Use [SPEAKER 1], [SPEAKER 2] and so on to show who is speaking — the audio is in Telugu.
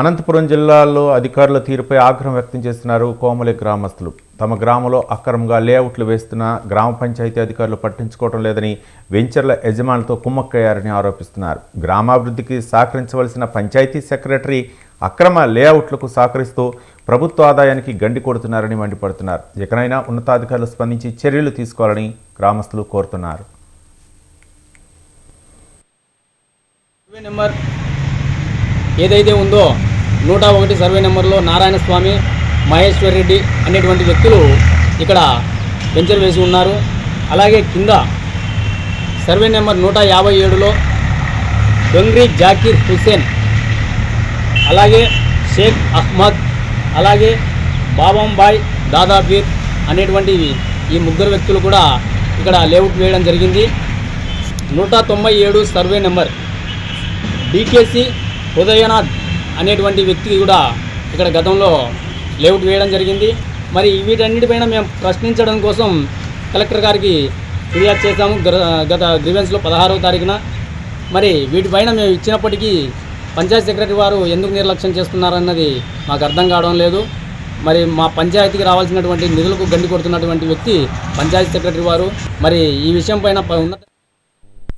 [SPEAKER 1] అనంతపురం జిల్లాలో అధికారుల తీరుపై ఆగ్రహం వ్యక్తం చేస్తున్నారు కోమలి గ్రామస్తులు. తమ గ్రామంలో అక్రమంగా లేఅవుట్లు వేస్తున్న గ్రామ పంచాయతీ అధికారులు పట్టించుకోవడం లేదని వెంచర్ల యజమానులతో కుమ్మక్కయ్యారని ఆరోపిస్తున్నారు. గ్రామాభివృద్ధికి సహకరించవలసిన పంచాయతీ సెక్రటరీ అక్రమ లేఅవుట్లకు సహకరిస్తూ ప్రభుత్వ ఆదాయానికి గండి కొడుతున్నారని మండిపడుతున్నారు. ఎక్కడైనా ఉన్నతాధికారులు స్పందించి చర్యలు తీసుకోవాలని గ్రామస్తులు కోరుతున్నారు.
[SPEAKER 2] నెంబర్ ఏదైతే ఉందో నూట ఒకటి సర్వే నెంబర్లో నారాయణ స్వామి మహేశ్వర్ రెడ్డి అనేటువంటి వ్యక్తులు ఇక్కడ వెంచర్ వేసి ఉన్నారు. అలాగే కింద సర్వే నెంబర్ నూట యాభై ఏడులో డొంగ్రీ జాకీర్ హుస్సేన్ అలాగే షేక్ అహ్మద్ అలాగే బాబంబాయ్ దాదాపీర్ అనేటువంటి ఈ ముగ్గురు వ్యక్తులు కూడా ఇక్కడ లేఅవుట్ వేయడం జరిగింది. నూట తొంభై ఏడు సర్వే నెంబర్ డికేసి ఉదయనాథ్ అనేటువంటి వ్యక్తికి కూడా ఇక్కడ గతంలో లేఅవుట్ వేయడం జరిగింది. మరి వీటన్నిటిపైన మేము ప్రశ్నించడం కోసం కలెక్టర్ గారికి ఫిర్యాదు చేశాము. గత గ్రీవెన్స్లో పదహారవ తారీఖున. మరి వీటిపైన మేము ఇచ్చినప్పటికీ పంచాయతీ సెక్రటరీ వారు ఎందుకు నిర్లక్ష్యం చేస్తున్నారన్నది మాకు అర్థం కావడం లేదు. మరి మా పంచాయతీకి రావాల్సినటువంటి నిధులకు గండి కొడుతున్నటువంటి వ్యక్తి పంచాయతీ సెక్రటరీ వారు. మరి ఈ విషయం పైన ఉన్నత